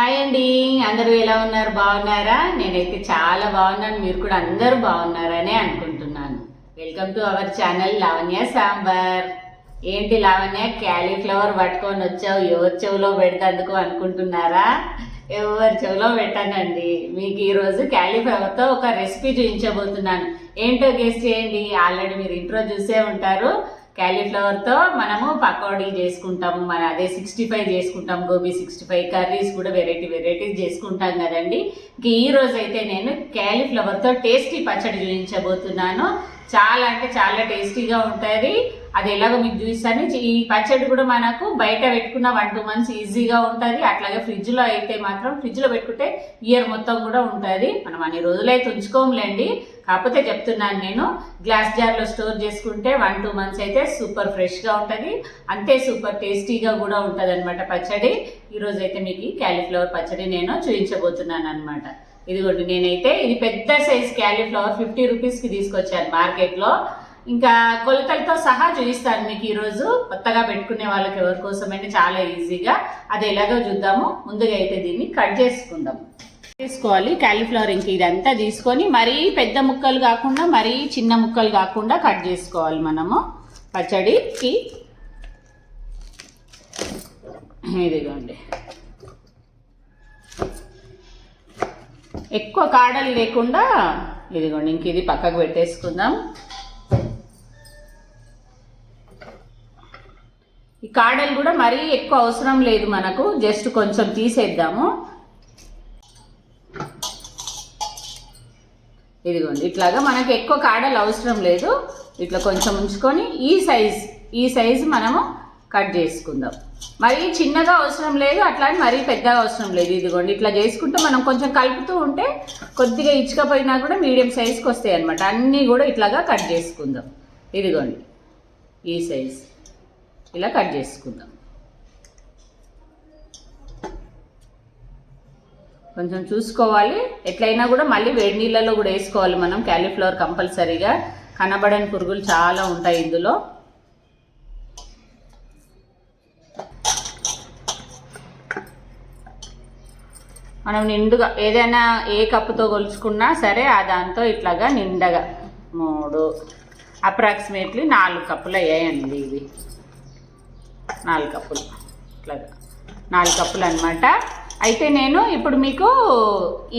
Hi అండి. అందరూ ఎలా ఉన్నారు? బాగున్నారా? నేనైతే చాలా బాగున్నాను. మీరు కూడా అందరూ బాగున్నారనే అనుకుంటున్నాను. Welcome to our channel Lavanya Sambar. ఏంటి లావణ్య? క్యాలీఫ్లవర్ పట్టుకొని వచ్చావు. ఎవరి చెవిలో పెడతందుకు అనుకుంటున్నారా? ఎవరి చెవిలో పెట్టానండి. మీకు ఈరోజు క్యాలీఫ్లవర్తో ఒక రెసిపీ చూపించబోతున్నాను. ఏంటో గెస్ట్ చేయండి. ఆల్రెడీ మీరు ఇంట్రో చూసే ఉంటారు. క్యాలీఫ్లవర్తో మనము పకోడీ చేసుకుంటాము. మన అదే సిక్స్టీ ఫైవ్ చేసుకుంటాం. గోబీ సిక్స్టీ ఫైవ్ కర్రీస్ కూడా వెరైటీ వెరైటీస్ చేసుకుంటాం కదండి. ఇంక ఈ రోజు అయితే నేను క్యాలీఫ్లవర్తో టేస్టీ పచ్చడి చూపించబోతున్నాను. చాలా అంటే చాలా టేస్టీగా ఉంటుంది. అది ఎలాగో మీకు చూపిస్తాను. ఈ పచ్చడి కూడా మనకు బయట పెట్టుకున్న వన్ టూ మంత్స్ ఈజీగా ఉంటుంది. అట్లాగే ఫ్రిడ్జ్లో అయితే మాత్రం ఫ్రిడ్జ్లో పెట్టుకుంటే ఇయర్ మొత్తం కూడా ఉంటుంది. మనం అన్ని రోజులు అయితే ఉంచుకోములేండి కాకపోతే చెప్తున్నాను నేను గ్లాస్ జార్లో స్టోర్ చేసుకుంటే వన్ టూ మంత్స్ అయితే సూపర్ ఫ్రెష్గా ఉంటుంది. అంతే సూపర్ టేస్టీగా కూడా ఉంటుంది అనమాట పచ్చడి. ఈరోజు అయితే మీకు క్యాలీఫ్లవర్ పచ్చడి నేను చూపించబోతున్నాను అనమాట ఇదిగోండి నేనైతే ఇది పెద్ద సైజ్ క్యాలీఫ్లవర్ ఫిఫ్టీ రూపీస్కి తీసుకొచ్చాను మార్కెట్లో. ఇంకా కొలతలతో సహా చూపిస్తాను మీకు ఈరోజు. కొత్తగా పెట్టుకునే వాళ్ళకి ఎవరి కోసమైనా చాలా ఈజీగా. అది ఎలాగో చూద్దాము. ముందుగా అయితే దీన్ని కట్ చేసుకుందాము చేసుకోవాలి క్యాలీఫ్లవర్ ఇంక ఇదంతా తీసుకొని మరీ పెద్ద ముక్కలు కాకుండా మరీ చిన్న ముక్కలు కాకుండా కట్ చేసుకోవాలి మనము పచ్చడికి. ఇదిగోండి. ఎక్కువ కాడలు లేకుండా ఇదిగోండి ఇంక ఇది పక్కకు పెట్టేసుకుందాం. ఈ కాడలు కూడా మరీ ఎక్కువ అవసరం లేదు మనకు జస్ట్ కొంచెం తీసేద్దాము. ఇదిగోండి. ఇట్లాగా మనకు ఎక్కువ కాడలు అవసరం లేదు. ఇట్లా కొంచెం ఉంచుకొని ఈ సైజ్ ఈ సైజు మనము కట్ చేసుకుందాం. మరీ చిన్నగా అవసరం లేదు అట్లానే మరీ పెద్దగా అవసరం లేదు. ఇదిగోండి. ఇట్లా చేసుకుంటే మనం కొంచెం కలుపుతూ ఉంటే కొద్దిగా ఇచ్చుకపోయినా కూడా మీడియం సైజ్కి వస్తాయి అనమాట అన్నీ కూడా ఇట్లాగా కట్ చేసుకుందాం. ఇదిగోండి. ఈ సైజ్. ఇలా కట్ చేసుకుందాం. కొంచెం చూసుకోవాలి. ఎట్లయినా కూడా మళ్ళీ వేడి నీళ్ళలో కూడా వేసుకోవాలి మనం. క్యాలీఫ్లవర్ కంపల్సరీగా. కనబడని పురుగులు చాలా ఉంటాయి ఇందులో. మనం నిండుగా ఏదైనా ఏ కప్పుతో కొలుచుకున్నా సరే ఆ దాంతో ఇట్లాగా నిండగా మూడు అప్రాక్సిమేట్లీ నాలుగు కప్పులు అయ్యాయండి ఇవి. నాలుగు కప్పులు. ఇట్లాగా నాలుగు కప్పులు అనమాట అయితే నేను ఇప్పుడు మీకు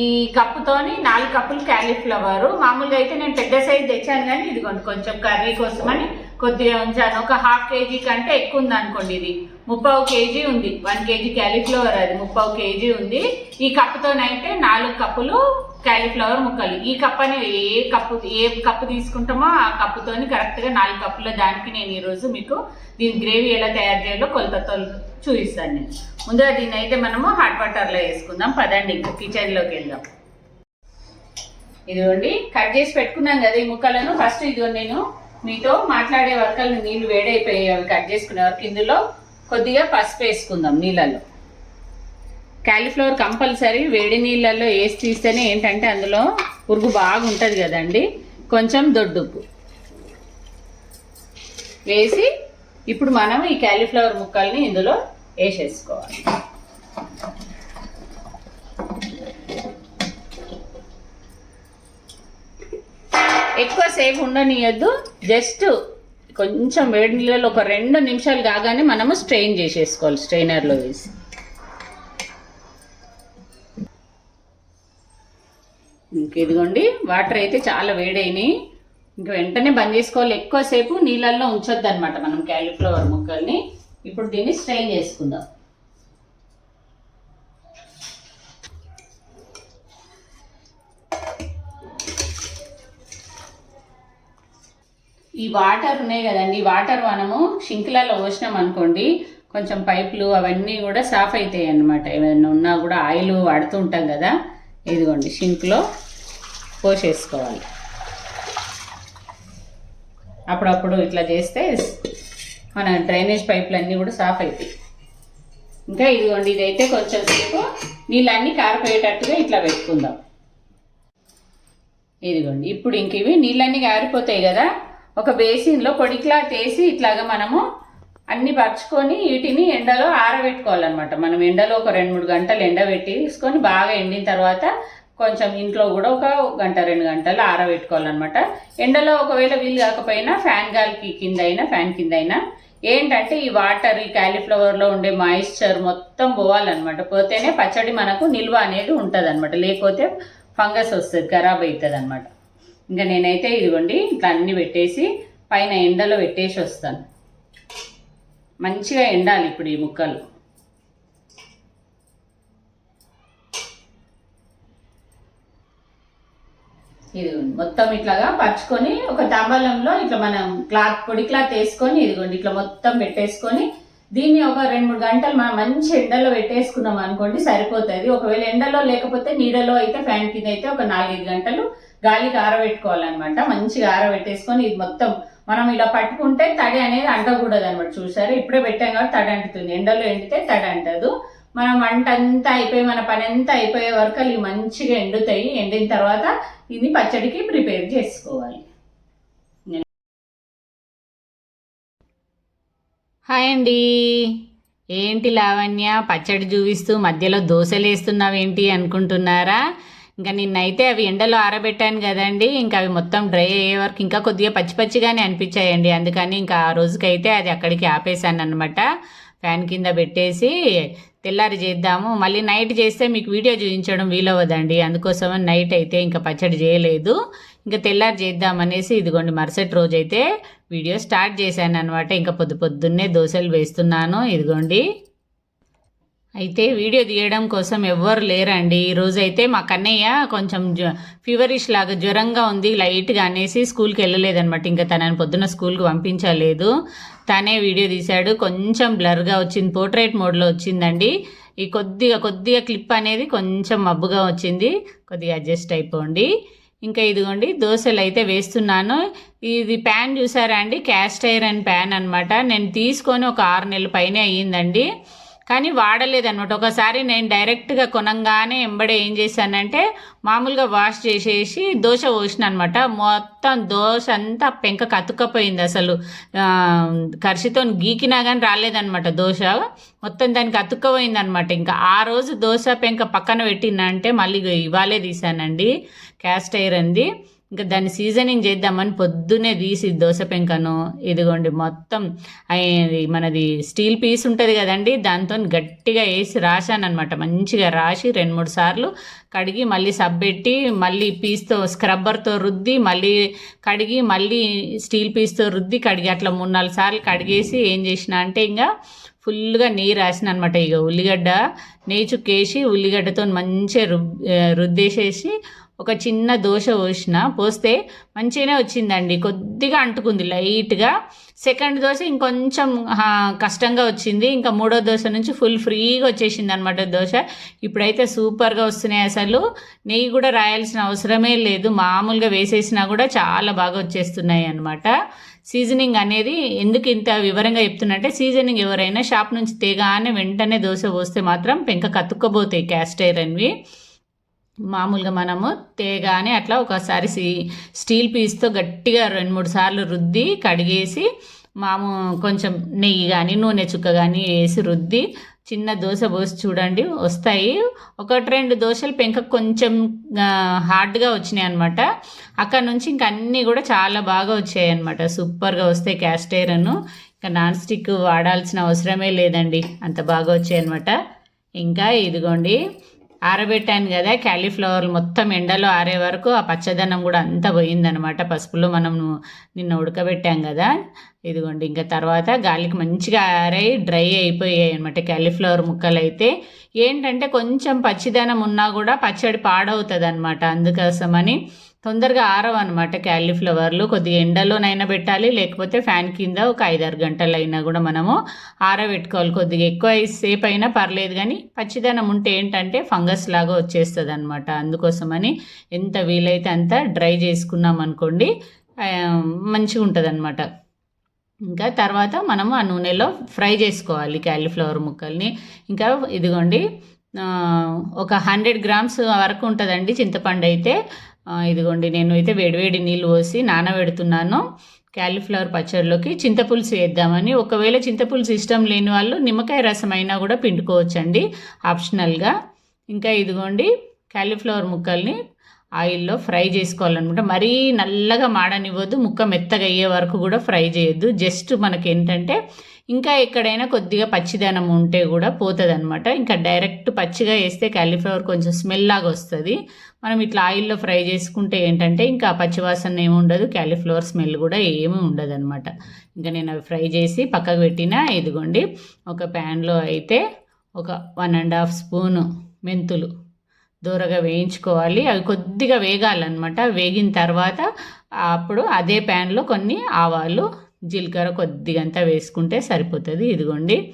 ఈ కప్పుతోని నాలుగు కప్పులు క్యాలీఫ్లవర్. మామూలుగా అయితే నేను పెద్ద సైజ్ తెచ్చాను కానీ ఇదిగోండి కొంచెం కర్రీ కోసమని కొద్దిగా ఉంచాను. ఒక హాఫ్ కేజీ కంటే ఎక్కువ ఉంది అనుకోండి ఇది. ముప్పావు కేజీ ఉంది. వన్ కేజీ క్యాలీఫ్లవర్ అది ముప్పావు కేజీ ఉంది. ఈ కప్పుతోనైతే నాలుగు కప్పులు క్యాలీఫ్లవర్ ముక్కలు. ఈ కప్ అని ఏ కప్పు ఏ కప్పు తీసుకుంటామో ఆ కప్పుతోని కరెక్ట్గా నాలుగు కప్పుల దానికి నేను ఈరోజు మీకు దీని గ్రేవీ ఎలా తయారు చేయాలో కొలతతో చూపిస్తాను నేను. ముందుగా దీన్ని అయితే మనము హాట్ వాటర్లో వేసుకుందాం. పదండి ఇంకా కిచెన్లోకి వెళ్దాం. ఇదిగోండి కట్ చేసి పెట్టుకున్నాం కదా ఈ ముక్కలను. ఫస్ట్ ఇదిగో నేను మీతో మాట్లాడే వరకలు నీళ్ళు వేడైపోయాయి అవి కట్ చేసుకునే వరకు ఇందులో కొద్దిగా పసుపు వేసుకుందాం నీళ్ళలో. క్యాలీఫ్లవర్ కంపల్సరీ వేడి నీళ్ళల్లో వేసి తీస్తేనే ఏంటంటే అందులో పురుగు బాగుంటుంది కదండి. కొంచెం దొడ్డుప్పు. వేసి ఇప్పుడు మనం ఈ క్యాలీఫ్లవర్ ముక్కల్ని ఇందులో వేసేసుకోవాలి. ఎక్కువ సేపు ఉండనియద్దు. జస్ట్ కొంచెం వేడి నీళ్ళలో ఒక రెండు నిమిషాలు కాగానే మనము స్ట్రెయిన్ చేసేసుకోవాలి స్ట్రెయినర్లో వేసి. ఇంక ఇదిగోండి వాటర్ అయితే చాలా వేడైనాయి. ఇంక వెంటనే బంద్ చేసుకోవాలి. ఎక్కువసేపు నీళ్ళల్లో ఉంచొద్దు అనమాట మనం క్యాలీఫ్లవర్ ముక్కల్ని. ఇప్పుడు దీన్ని స్ట్రెయిన్ చేసుకుందాం. ఈ వాటర్ ఉన్నాయి కదండి వాటర్ మనము షింక్లలో పోసినాం అనుకోండి కొంచెం పైపులు అవన్నీ కూడా సాఫ్ అవుతాయి అన్నమాట ఏమైనా ఉన్నా కూడా ఆయిల్ వాడుతూ ఉంటాం కదా. ఇదిగోండి షింక్లో పోసేసుకోవాలి అప్పుడప్పుడు ఇట్లా చేస్తే మన డ్రైనేజ్ పైపులు అన్నీ కూడా సాఫ్ అవుతాయి ఇంకా ఇదిగోండి ఇదైతే కొంచెం సేపు నీళ్ళన్నీ కారిపోయేటట్టుగా ఇట్లా పెట్టుకుందాం. ఇదిగోండి ఇప్పుడు ఇంక ఇవి నీళ్ళన్నీ కారిపోతాయి కదా ఒక బేసిన్లో పొడి క్లాత్ వేసి ఇట్లాగా మనము అన్ని పరుచుకొని వీటిని ఎండలో ఆరబెట్టుకోవాలన్నమాట. మనం ఎండలో ఒక రెండు మూడు గంటలు ఎండబెట్టి తీసుకొని బాగా ఎండిన తర్వాత కొంచెం ఇంట్లో కూడా ఒక గంట రెండు గంటలు ఆరబెట్టుకోవాలన్నమాట. ఎండలో ఒకవేళ వీలు కాకపోయినా ఫ్యాన్ గాలికి కింద అయినా ఫ్యాన్ కింద అయినా ఏంటంటే ఈ వాటర్ ఈ క్యాలీఫ్లవర్లో ఉండే మాయిశ్చర్ మొత్తం పోవాలన్నమాట. పోతేనే పచ్చడి మనకు నిల్వ అనేది ఉంటుంది అనమాట లేకపోతే ఫంగస్ వస్తుంది ఖరాబ్ అవుతుంది అనమాట ఇంకా నేనైతే ఇదిగోండి ఇట్లా అన్నీ పెట్టేసి పైన ఎండలో పెట్టేసి వస్తాను. మంచిగా ఎండాలి ఇప్పుడు ఈ ముక్కలు ఇదిగోండి మొత్తం ఇట్లాగా పరుచుకొని ఒక తాంబూలంలో ఇట్లా మనం క్లాత్ పొడి క్లాత్ వేసుకొని ఇదిగోండి ఇట్లా మొత్తం పెట్టేసుకొని దీన్ని ఒక రెండు మూడు గంటలు మనం మంచి ఎండలో పెట్టేసుకున్నాం అనుకోండి సరిపోతుంది. ఒకవేళ ఎండలో లేకపోతే నీడలో అయితే ఫ్యాన్ కింద అయితే ఒక నాలుగైదు గంటలు గాలికి ఆరబెట్టుకోవాలన్నమాట. మంచిగా ఆరబెట్టేసుకొని ఇది మొత్తం మనం ఇలా పట్టుకుంటే తడి అనేది అంటకూడదు అనమాట చూసారా? ఇప్పుడే పెట్టాం కాబట్టి తడి అంటుతుంది. ఎండలో ఎండితే తడి అంటదు. మనం వంట అంతా అయిపోయి మన పని అంతా అయిపోయే వరకు అవి మంచిగా ఎండుతాయి. ఎండిన తర్వాత ఇది పచ్చడికి ప్రిపేర్ చేసుకోవాలి. హాయ్ అండి. ఏంటి లావణ్య? పచ్చడి చూపిస్తూ మధ్యలో దోశలు వేస్తున్నావేంటి అనుకుంటున్నారా? ఇంకా నిన్నైతే అవి ఎండలో ఆరబెట్టాను కదండి. ఇంకా అవి మొత్తం డ్రై అయ్యే వరకు ఇంకా కొద్దిగా పచ్చి పచ్చిగానే అనిపించాయండి. అందుకని ఇంకా ఆ రోజుకైతే అది అక్కడికి ఆపేసాను అనమాట ఫ్యాన్ కింద పెట్టేసి తెల్లారి చేద్దాము. మళ్ళీ నైట్ చేస్తే మీకు వీడియో చూపించడం వీలవ్వదండి. అందుకోసమే నైట్ అయితే ఇంకా పచ్చడి చేయలేదు. ఇంకా తెల్లారి చేద్దామనేసి ఇదిగోండి మరుసటి రోజు అయితే వీడియో స్టార్ట్ చేశాను అనమాట ఇంకా పొద్దు పొద్దున్నే దోశలు వేస్తున్నాను. ఇదిగోండి. అయితే వీడియో తీయడం కోసం ఎవ్వరు లేరండి. ఈరోజు అయితే మా కన్నయ్య కొంచెం ఫీవరిష్ లాగా జ్వరంగా ఉంది లైట్గా అనేసి స్కూల్కి వెళ్ళలేదనమాట ఇంకా తనని పొద్దున్న స్కూల్కి పంపించలేదు. తనే వీడియో తీశాడు. కొంచెం బ్లర్గా వచ్చింది పోర్ట్రేట్ మోడ్లో వచ్చిందండి. ఈ కొద్దిగా కొద్దిగా క్లిప్ అనేది కొంచెం మబ్బుగా వచ్చింది. కొద్దిగా అడ్జస్ట్ అయిపోండి. ఇంకా ఇదిగోండి దోశలు అయితే వేస్తున్నాను. ఇది ప్యాన్ చూసారా అండి? క్యాస్ట్ ఐరన్ ప్యాన్ అనమాట నేను తీసుకొని ఒక ఆరు నెలల పైనే అయ్యిందండి. కానీ వాడలేదనమాట ఒకసారి నేను డైరెక్ట్గా కొనంగానే ఎంబడే ఏం చేశానంటే మామూలుగా వాష్ చేసేసి దోశ పోసిన అనమాట మొత్తం దోశ అంతా పెంక కతుక్కపోయింది అసలు. కరిసితో గీకినా కానీ రాలేదనమాట దోశ. మొత్తం దానికి అతుక్కపోయింది అనమాట ఇంకా ఆ రోజు దోశ పెంక పక్కన పెట్టినంటే మళ్ళీ ఇవాళే తీసానండి క్యాస్ట్ ఐరన్ది ఇంకా దాన్ని సీజనింగ్ చేద్దామని పొద్దునే తీసి దోశ పెంకను ఇదిగోండి మొత్తం మనది స్టీల్ పీస్ ఉంటుంది కదండి దాంతో గట్టిగా వేసి రాశాను అనమాట మంచిగా రాసి రెండు మూడు సార్లు కడిగి మళ్ళీ సబ్బెట్టి మళ్ళీ పీస్తో స్క్రబ్బర్తో రుద్ది మళ్ళీ కడిగి మళ్ళీ స్టీల్ పీస్తో రుద్ది కడిగి అట్లా మూడు నాలుగు సార్లు కడిగేసి ఏం చేసిన అంటే ఇంకా ఫుల్గా నెయ్యి రాసిన అనమాట ఇక ఉల్లిగడ్డ నెయ్యి చుక్కేసి ఉల్లిగడ్డతో మంచిగా రుబ్ రుద్దేసేసి ఒక చిన్న దోశ పోసిన పోస్తే మంచిగానే వచ్చిందండి. కొద్దిగా అంటుకుంది లైట్గా. సెకండ్ దోశ ఇంకొంచెం కష్టంగా వచ్చింది. ఇంకా మూడో దోశ నుంచి ఫుల్ ఫ్రీగా వచ్చేసింది అనమాట దోశ. ఇప్పుడైతే సూపర్గా వస్తున్నాయి అసలు. నెయ్యి కూడా రాయాల్సిన అవసరమే లేదు. మామూలుగా వేసేసినా కూడా చాలా బాగా వచ్చేస్తున్నాయి అనమాట సీజనింగ్ అనేది ఎందుకు ఇంత వివరంగా చెప్తున్నంటే సీజనింగ్ ఎవరైనా షాప్ నుంచి తేగానే వెంటనే దోశ పోస్తే మాత్రం పెంక కతుక్కపోతాయి క్యాస్టైర్ అనేవి. మామూలుగా మనము తేగానే అట్లా ఒకసారి స్టీల్ పీస్తో గట్టిగా రెండు మూడు సార్లు రుద్ది కడిగేసి మాము కొంచెం నెయ్యి కానీ నూనె చుక్క కానీ వేసి రుద్ది చిన్న దోశ పోసి చూడండి వస్తాయి. ఒకటి రెండు దోశలు పెంక కొంచెం హార్డ్గా వచ్చినాయి అనమాట అక్కడ నుంచి ఇంక అన్నీ కూడా చాలా బాగా వచ్చాయి అనమాట సూపర్గా వస్తాయి క్యాస్ట్ ఐరన్ ఇంకా నాన్ స్టిక్ వాడాల్సిన అవసరమే లేదండి. అంత బాగా వచ్చాయి అనమాట ఇంకా ఇదిగోండి ఆరబెట్టాను కదా క్యాలీఫ్లవర్ మొత్తం ఎండలో ఆరే వరకు ఆ పచ్చదనం కూడా అంతా పోయిందనమాట. పసుపులో మనం నిన్న ఉడకబెట్టాం కదా ఇదిగోండి. ఇంకా తర్వాత గాలికి మంచిగా ఆరై డ్రై అయిపోయాయి అనమాట క్యాలీఫ్లవర్ ముక్కలు అయితే ఏంటంటే కొంచెం పచ్చిదనం ఉన్నా కూడా పచ్చడి పాడవుతుంది అనమాట అందుకోసమని తొందరగా ఆరవు అనమాట క్యాలీఫ్లవర్లు. కొద్దిగా ఎండలోనైనా పెట్టాలి లేకపోతే ఫ్యాన్ కింద ఒక ఐదారు గంటలు అయినా కూడా మనము ఆరబెట్టుకోవాలి. కొద్దిగా ఎక్కువ సేపు అయినా పర్లేదు కానీ పచ్చిదనం ఉంటే ఏంటంటే ఫంగస్ లాగా వచ్చేస్తుంది అనమాట అందుకోసమని ఎంత వీలైతే అంత డ్రై చేసుకున్నాం అనుకోండి మంచిగా ఉంటుంది అనమాట ఇంకా తర్వాత మనము ఆ నూనెలో ఫ్రై చేసుకోవాలి క్యాలీఫ్లవర్ ముక్కల్ని. ఇంకా ఇదిగోండి ఒక హండ్రెడ్ గ్రామ్స్ వరకు ఉంటుందండి చింతపండు అయితే ఇదిగోండి నేను అయితే వేడివేడి నీళ్ళు పోసి నానబెడుతున్నాను. క్యాలీఫ్లవర్ పచ్చడిలోకి చింతపులుసు వేద్దామని. ఒకవేళ చింతపులుసు ఇష్టం లేని వాళ్ళు నిమ్మకాయ రసం అయినా కూడా పిండుకోవచ్చండి ఆప్షనల్గా. ఇంకా ఇదిగోండి క్యాలీఫ్లవర్ ముక్కల్ని ఆయిల్లో ఫ్రై చేసుకోవాలన్నమాట మరీ నల్లగా మాడనివ్వద్దు ముక్క మెత్తగా అయ్యే వరకు కూడా ఫ్రై చేయొద్దు. జస్ట్ మనకి ఏంటంటే ఇంకా ఎక్కడైనా కొద్దిగా పచ్చిదనం ఉంటే కూడా పోతుంది అనమాట ఇంకా డైరెక్ట్ పచ్చిగా వేస్తే క్యాలీఫ్లవర్ కొంచెం స్మెల్ లాగా వస్తుంది. మనం ఇట్లా ఆయిల్లో ఫ్రై చేసుకుంటే ఏంటంటే ఇంకా పచ్చివాసన ఏమి ఉండదు క్యాలీఫ్లవర్ స్మెల్ కూడా ఏమీ ఉండదు అనమాట ఇంకా నేను అవి ఫ్రై చేసి పక్కకు పెట్టిన ఇదిగోండి ఒక ప్యాన్లో అయితే ఒక వన్ అండ్ హాఫ్ స్పూను మెంతులు దూరగా వేయించుకోవాలి. అవి కొద్దిగా వేగాలన్నమాట. వేగిన తర్వాత అప్పుడు అదే ప్యాన్లో కొన్ని ఆవాలు జీలకర్ర కొద్దిగంతా వేసుకుంటే సరిపోతుంది. ఇదిగోండి.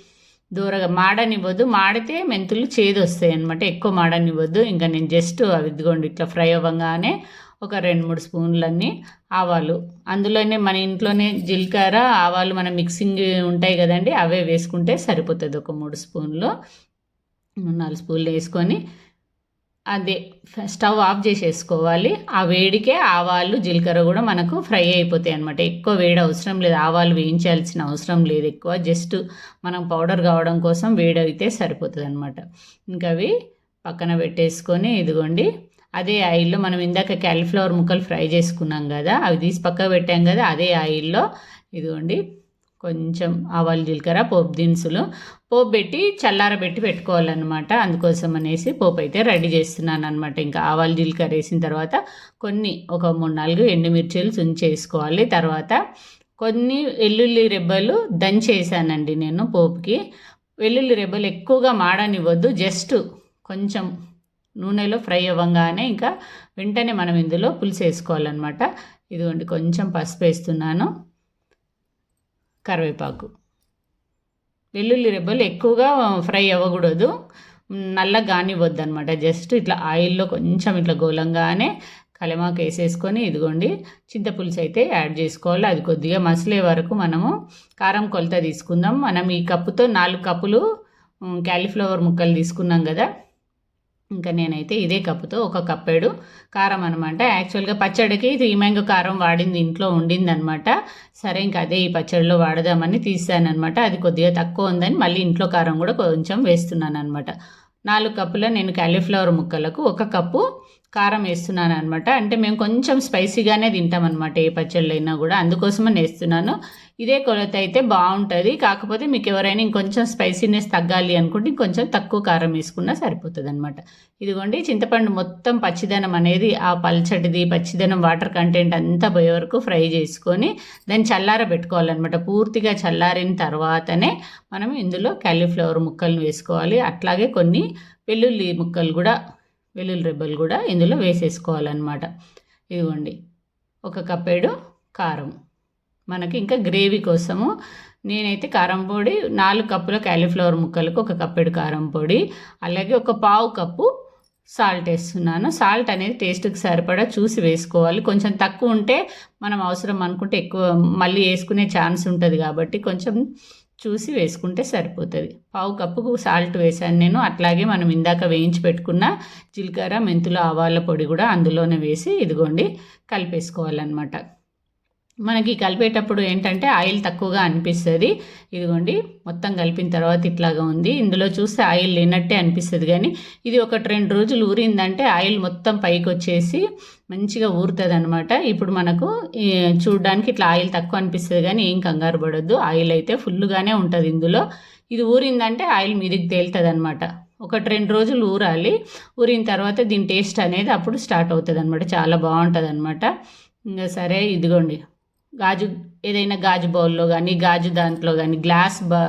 దూరగా మాడనివ్వద్దు. మాడితే మెంతులు చేదు వస్తాయి అనమాట ఎక్కువ మాడనివ్వద్దు. ఇంకా నేను జస్ట్ అవి ఇదిగోండి ఇట్లా ఫ్రై అవ్వగానే ఒక రెండు మూడు స్పూన్లన్నీ ఆవాలు. అందులోనే మన ఇంట్లోనే జీలకర్ర ఆవాలు మన మిక్సింగ్ ఉంటాయి కదండి అవే వేసుకుంటే సరిపోతుంది. ఒక మూడు స్పూన్లు నాలుగు స్పూన్లు వేసుకొని అదే స్టవ్ ఆఫ్ చేసేసుకోవాలి. ఆ వేడికే ఆవాలు జీలకర్ర కూడా మనకు ఫ్రై అయిపోతాయి అనమాట ఎక్కువ వేడి అవసరం లేదు. ఆవాలు వేయించాల్సిన అవసరం లేదు ఎక్కువ. జస్ట్ మనం పౌడర్ కావడం కోసం వేడి అయితే సరిపోతుంది అనమాట ఇంకా అవి పక్కన పెట్టేసుకొని ఇదిగోండి. అదే ఆయిల్లో మనం ఇందాక క్యాలీఫ్లవర్ ముక్కలు ఫ్రై చేసుకున్నాం కదా అవి తీసి పక్కకు పెట్టాం కదా అదే ఆయిల్లో ఇదిగోండి కొంచెం ఆవాలు జీలకర్ర పోపు దినుసులు. పోపు పెట్టి చల్లారబెట్టి పెట్టుకోవాలన్నమాట. అందుకోసం అనేసి పోపు అయితే రెడీ చేస్తున్నాను అనమాట ఇంకా ఆవాలు జీలకర్ర వేసిన తర్వాత కొన్ని ఒక మూడు నాలుగు ఎండుమిర్చీలు తుంచేసుకోవాలి. తర్వాత కొన్ని వెల్లుల్లి రెబ్బలు దంచేసానండి నేను పోపుకి. వెల్లుల్లి రెబ్బలు ఎక్కువగా మాడనివ్వద్దు. జస్ట్ కొంచెం నూనెలో ఫ్రై అవ్వగానే ఇంకా వెంటనే మనం ఇందులో పులుసు వేసుకోవాలన్నమాట. ఇదిగోండి కొంచెం పసుపు వేస్తున్నాను. కరివేపాకు. వెల్లుల్లి రెబ్బలు ఎక్కువగా ఫ్రై అవ్వకూడదు. నల్ల కానివ్వద్దు అనమాట జస్ట్ ఇట్లా ఆయిల్లో కొంచెం ఇట్లా గోలంగానే కలిమాకు వేసేసుకొని ఇదిగోండి చింతపులుసు అయితే యాడ్ చేసుకోవాలి. అది కొద్దిగా మసలే వరకు మనము కారం కొలత తీసుకుందాం. మనం ఈ కప్పుతో నాలుగు కప్పులు క్యాలీఫ్లవర్ ముక్కలు తీసుకున్నాం కదా ఇంకా నేనైతే ఇదే కప్పుతో ఒక కప్పెడు కారం అనమాట యాక్చువల్గా పచ్చడికి త్రీ మ్యాంగో కారం వాడింది ఇంట్లో ఉండిందనమాట సరే ఇంకా అదే ఈ పచ్చడిలో వాడదామని తీసానమాట అది కొద్దిగా తక్కువ ఉందని మళ్ళీ ఇంట్లో కారం కూడా కొంచెం వేస్తున్నాను అనమాట నాలుగు కప్పుల నేను క్యాలీఫ్లవర్ ముక్కలకు ఒక కప్పు కారం వేస్తున్నాను అనమాట అంటే మేము కొంచెం స్పైసీగానే తింటామన్నమాట ఏ పచ్చళ్ళు అయినా కూడా. అందుకోసమని వేస్తున్నాను ఇదే కొలత అయితే బాగుంటుంది. కాకపోతే మీకు ఎవరైనా ఇంకొంచెం స్పైసీనెస్ తగ్గాలి అనుకుంటే ఇంకొంచెం తక్కువ కారం వేసుకున్నా సరిపోతుంది అనమాట ఇదిగోండి చింతపండు మొత్తం పచ్చిదనం అనేది ఆ పల్చటిది పచ్చిదనం వాటర్ కంటెంట్ అంతా పోయే వరకు ఫ్రై చేసుకొని దాన్ని చల్లార పెట్టుకోవాలన్నమాట. పూర్తిగా చల్లారిన తర్వాతనే మనం ఇందులో క్యాలీఫ్లవర్ ముక్కలను వేసుకోవాలి. అట్లాగే కొన్ని వెల్లుల్లి ముక్కలు కూడా వెల్లుల్లి రెబ్బలు కూడా ఇందులో వేసేసుకోవాలన్నమాట. ఇదిగోండి ఒక కప్పేడు కారం. మనకి ఇంకా గ్రేవీ కోసము. నేనైతే కారం పొడి నాలుగు కప్పుల క్యాలీఫ్లవర్ ముక్కలకు ఒక కప్పెడు కారం పొడి అలాగే ఒక పావు కప్పు సాల్ట్ వేస్తున్నాను. సాల్ట్ అనేది టేస్ట్కి సరిపడా చూసి వేసుకోవాలి. కొంచెం తక్కువ ఉంటే మనం అవసరం అనుకుంటే ఎక్కువ మళ్ళీ వేసుకునే ఛాన్స్ ఉంటుంది కాబట్టి కొంచెం చూసి వేసుకుంటే సరిపోతుంది. పావు కప్పుకు సాల్ట్ వేసాను నేను. అట్లాగే మనం ఇందాక వేయించి పెట్టుకున్న జీలకర్ర మెంతులు ఆవాల పొడి కూడా అందులోనే వేసి ఇదిగోండి కలిపేసుకోవాలన్నమాట. మనకి కలిపేటప్పుడు ఏంటంటే ఆయిల్ తక్కువగా అనిపిస్తుంది. ఇదిగోండి మొత్తం కలిపిన తర్వాత ఇట్లాగా ఉంది. ఇందులో చూస్తే ఆయిల్ లేనట్టే అనిపిస్తుంది కానీ ఇది ఒకటి రెండు రోజులు ఊరిందంటే ఆయిల్ మొత్తం పైకి వచ్చేసి మంచిగా ఊరుతుంది అనమాట ఇప్పుడు మనకు చూడడానికి ఇట్లా ఆయిల్ తక్కువ అనిపిస్తుంది కానీ ఏం కంగారు పడొద్దు. ఆయిల్ అయితే ఫుల్గానే ఉంటుంది ఇందులో. ఇది ఊరిందంటే ఆయిల్ మీదికి తేలుతుంది అనమాట ఒకటి రెండు రోజులు ఊరాలి. ఊరిన తర్వాత దీని టేస్ట్ అనేది అప్పుడు స్టార్ట్ అవుతుంది అనమాట చాలా బాగుంటుంది అనమాట ఇంకా సరే ఇదిగోండి. గాజు ఏదైనా గాజు బౌల్లో కానీ గాజు దాంట్లో కానీ గ్లాస్ బా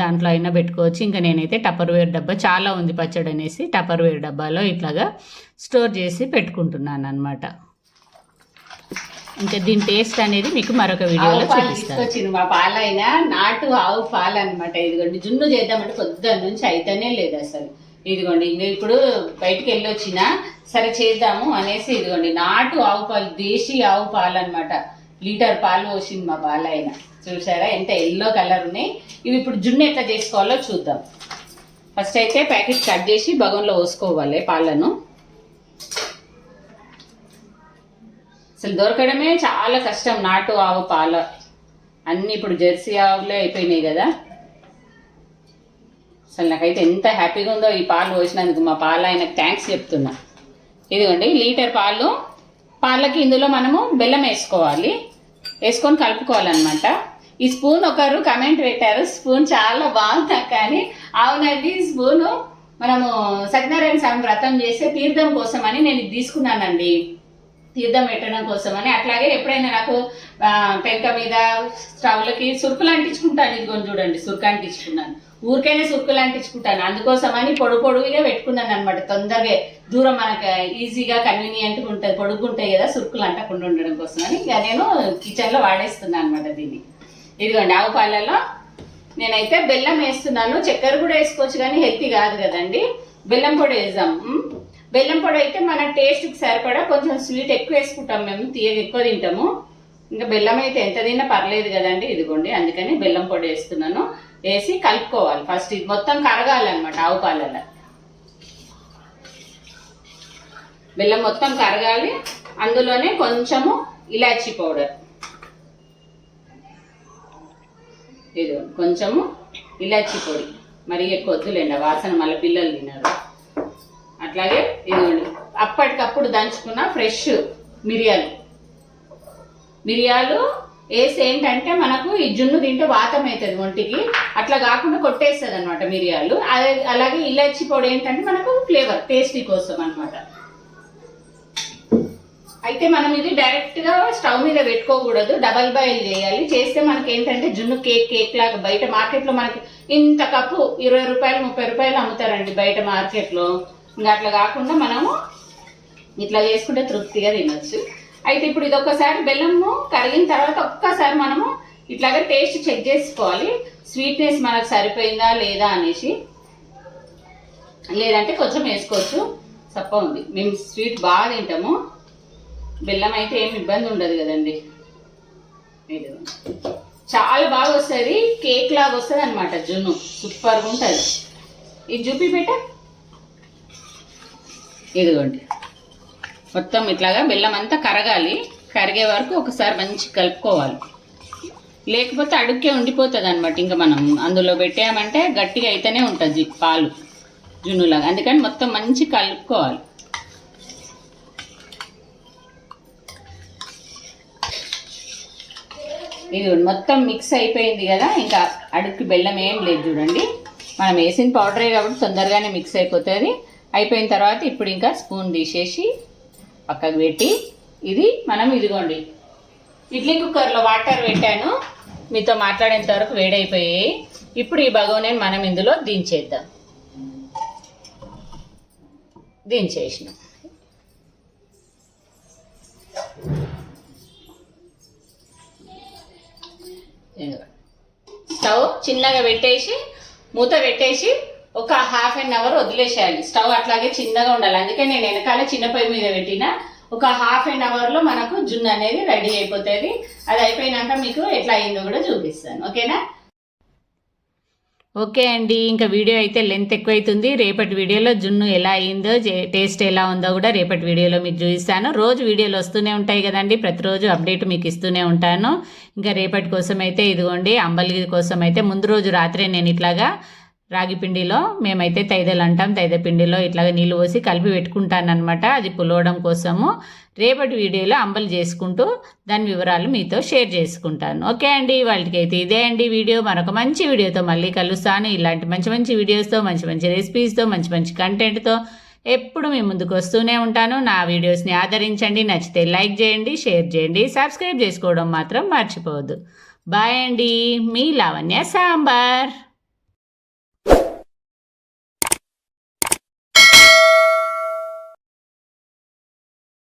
దాంట్లో అయినా పెట్టుకోవచ్చు. ఇంకా నేనైతే టపర్ వేర్ డబ్బా చాలా ఉంది పచ్చడి అనేసి టపర్ వేర్ డబ్బాలో ఇట్లాగా స్టోర్ చేసి పెట్టుకుంటున్నాను అనమాట ఇంకా దీని టేస్ట్ అనేది మీకు మరొక వీడియోలో చూపిస్తాను. మా పాలైనా నాటు ఆవు పాలు అనమాట ఇదిగోండి జున్ను చేద్దామంటే పొద్దున్న నుంచి అయితేనే లేదు అసలు. ఇదిగోండి ఇంకా ఇప్పుడు బయటికి వెళ్ళొచ్చిన సరే చేద్దాము అనేసి ఇదిగోండి నాటు ఆవు పాలు దేశీ ఆవు పాలు అనమాట లీటర్ పాలు పోసింది మా బాలయ్య చూసారా ఎంత ఎల్లో కలర్ ఉన్నాయి. ఇవి ఇప్పుడు జున్ను ఎట్లా చేసుకోవాలో చూద్దాం. ఫస్ట్ అయితే ప్యాకెట్ కట్ చేసి బగంలో పోసుకోవాలి పాలను. అసలు దొరకడమే చాలా కష్టం నాటు ఆవు పాల. అన్నీ ఇప్పుడు జెర్సీ ఆవులే అయిపోయినాయి కదా. అసలు నాకైతే ఎంత హ్యాపీగా ఉందో ఈ పాలు పోసినందుకు. మా పాల ఆయనకు థ్యాంక్స్ చెప్తున్నా. ఇదిగోండి లీటర్ పాలు. పాలకి ఇందులో మనము బెల్లం వేసుకోవాలి. వేసుకొని కలుపుకోవాలన్నమాట. ఈ స్పూన్ ఒకరు కమెంట్ పెట్టారు. స్పూన్ చాలా బాగుంది కానీ అవునండి స్పూను మనము సత్యనారాయణ స్వామి వ్రతం చేస్తే తీర్థం కోసం అని నేను తీసుకున్నానండి. తీర్థం పెట్టడం కోసం అని అట్లాగే ఎప్పుడైనా నాకు పెంక మీద స్టవ్లకి సురుకులు అంటించుకుంటాను. ఇదిగోండి చూడండి సురుకు అంటించుకున్నాను. ఊరికైనా సురుకులు అంటించుకుంటాను అందుకోసమని పొడు పొడుగుగా పెట్టుకున్నాను అనమాట తొందరగా దూరం మనకు ఈజీగా కన్వీనియంట్గా ఉంటుంది పొడుగు ఉంటాయి కదా సురుకులు అంటకుండా ఉండడం కోసం అని ఇక నేను కిచెన్లో వాడేస్తున్నాను అనమాట దీన్ని. ఇదిగోండి ఆవు పాలలో నేనైతే బెల్లం వేస్తున్నాను. చక్కెర కూడా వేసుకోవచ్చు కానీ హెల్తీ కాదు కదండి. బెల్లం పొడి వేద్దాం. బెల్లం పొడి అయితే మన టేస్ట్కి సరిపడా కొంచెం స్వీట్ ఎక్కువ వేసుకుంటాం మేము తీయగా ఎక్కువ తింటాము. ఇంకా బెల్లం అయితే ఎంత తిన్నా పర్లేదు కదండి. ఇదిగోండి అందుకని బెల్లం పొడి వేస్తున్నాను. వేసి కలుపుకోవాలి. ఫస్ట్ ఇది మొత్తం కరగాలన్నమాట ఆవు పాలలో బెల్లం మొత్తం కరగాలి. అందులోనే కొంచెము ఇలాచీ పౌడర్. ఇది కొంచెము ఇలాచీ పొడి. మరి ఎక్కువ వద్దులేండి వాసన మళ్ళీ పిల్లలు తినరు అట్లాగే ఇదిగోండి అప్పటికప్పుడు దంచుకున్న ఫ్రెష్ మిరియాలు. మిరియాలు వేసి ఏంటంటే మనకు ఈ జున్ను తింటే వాతం అవుతుంది ఒంటికి. అట్లా కాకుండా కొట్టేస్తుంది అనమాట మిరియాలు. అదే అలాగే ఇలాచి పొడి ఏంటంటే మనకు ఫ్లేవర్ టేస్టీ కోసం అన్నమాట. అయితే మనం ఇది డైరెక్ట్గా స్టవ్ మీద పెట్టుకోకూడదు. డబల్ బాయిల్ చేయాలి. చేస్తే మనకి ఏంటంటే జున్ను కేక్ కేక్ లాగా బయట మార్కెట్లో మనకి ఇంత కప్పు ఇరవై రూపాయలు ముప్పై రూపాయలు అమ్ముతారండి బయట మార్కెట్లో. ఇంకా అట్లా కాకుండా మనము ఇట్లా చేసుకుంటే తృప్తిగా తినొచ్చు. అయితే ఇప్పుడు ఇది ఒక్కసారి బెల్లము కరిగిన తర్వాత ఒక్కసారి మనము ఇట్లాగా టేస్ట్ చెక్ చేసుకోవాలి. స్వీట్నెస్ మనకు సరిపోయిందా లేదా అనేసి. లేదంటే కొంచెం వేసుకోవచ్చు. సప్ప ఉంది. మేము స్వీట్ బాగా తింటాము. బెల్లం అయితే ఏమి ఇబ్బంది ఉండదు కదండి. చాలా బాగా వస్తుంది. కేక్ లాగా వస్తుంది అనమాట జున్ను. సూపర్గా ఉంటుంది. ఇది చూపి పెట్ట ఇదిగోండి. మొత్తం ఇట్లాగా బెల్లం అంతా కరగాలి. కరిగే వరకు ఒకసారి మంచి కలుపుకోవాలి. లేకపోతే అడుక్కే ఉండిపోతుంది అనమాట ఇంకా మనం అందులో పెట్టామంటే గట్టిగా అయితేనే ఉంటుంది పాలు జున్నులాగా. అందుకని మొత్తం మంచి కలుపుకోవాలి. ఇది మొత్తం మిక్స్ అయిపోయింది కదా. ఇంకా అడుక్కి బెల్లం ఏం లేదు చూడండి. మనం వేసిన పౌడరే కాబట్టి తొందరగానే మిక్స్ అయిపోతుంది. అయిపోయిన తర్వాత ఇప్పుడు ఇంకా స్పూన్ తీసేసి పక్కకు పెట్టి ఇది మనం ఇదిగోండి. ఇడ్లీ కుక్కర్లో వాటర్ పెట్టాను. మీతో మాట్లాడేంత వరకు వేడైపోయాయి. ఇప్పుడు ఈ భగవనేని మనం ఇందులో దించేద్దాం. దించేసినాం. స్టవ్ చిన్నగా పెట్టేసి మూత పెట్టేసి ఒక హాఫ్ అన్ అవర్ వదిలేసేయాలి. స్టవ్ అట్లాగే చిన్నగా ఉండాలి. అందుకే నేను వెనకాల చిన్న పొయ్యి మీద పెట్టిన. ఒక హాఫ్ అన్ అవర్లో మనకు జున్ను అనేది రెడీ అయిపోతుంది. అది అయిపోయినాక మీకు ఎట్లా అయిందో కూడా చూపిస్తాను. ఓకేనా? ఓకే అండి. ఇంకా వీడియో అయితే లెంత్ ఎక్కువైతుంది. రేపటి వీడియోలో జున్ను ఎలా అయిందో టేస్ట్ ఎలా ఉందో కూడా రేపటి వీడియోలో మీకు చూపిస్తాను. రోజు వీడియోలు వస్తూనే ఉంటాయి కదండి. ప్రతిరోజు అప్డేట్ మీకు ఇస్తూనే ఉంటాను. ఇంకా రేపటి కోసం అయితే ఇదిగోండి అంబలి కోసం అయితే ముందు రోజు రాత్రే నేను ఇట్లాగా రాగి పిండిలో మేమైతే తైదలు అంటాం. తైద పిండిలో ఇట్లాగ నీళ్ళు పోసి కలిపి పెట్టుకుంటానమాట అది పులవడం కోసము. రేపటి వీడియోలో అంబలి చేసుకుంటూ దాని వివరాలు మీతో షేర్ చేసుకుంటాను. ఓకే అండి. వాళ్ళకైతే ఇదే అండి వీడియో. మరొక మంచి వీడియోతో మళ్ళీ కలుస్తాను. ఇలాంటి మంచి మంచి వీడియోస్తో మంచి మంచి రెసిపీస్తో మంచి మంచి కంటెంట్తో ఎప్పుడు మీ ముందుకు వస్తూనే ఉంటాను. నా వీడియోస్ని ఆదరించండి. నచ్చితే లైక్ చేయండి షేర్ చేయండి. సబ్స్క్రైబ్ చేసుకోవడం మాత్రం మర్చిపోవద్దు. బాయ్ అండి. మీ లావణ్య సాంబార్.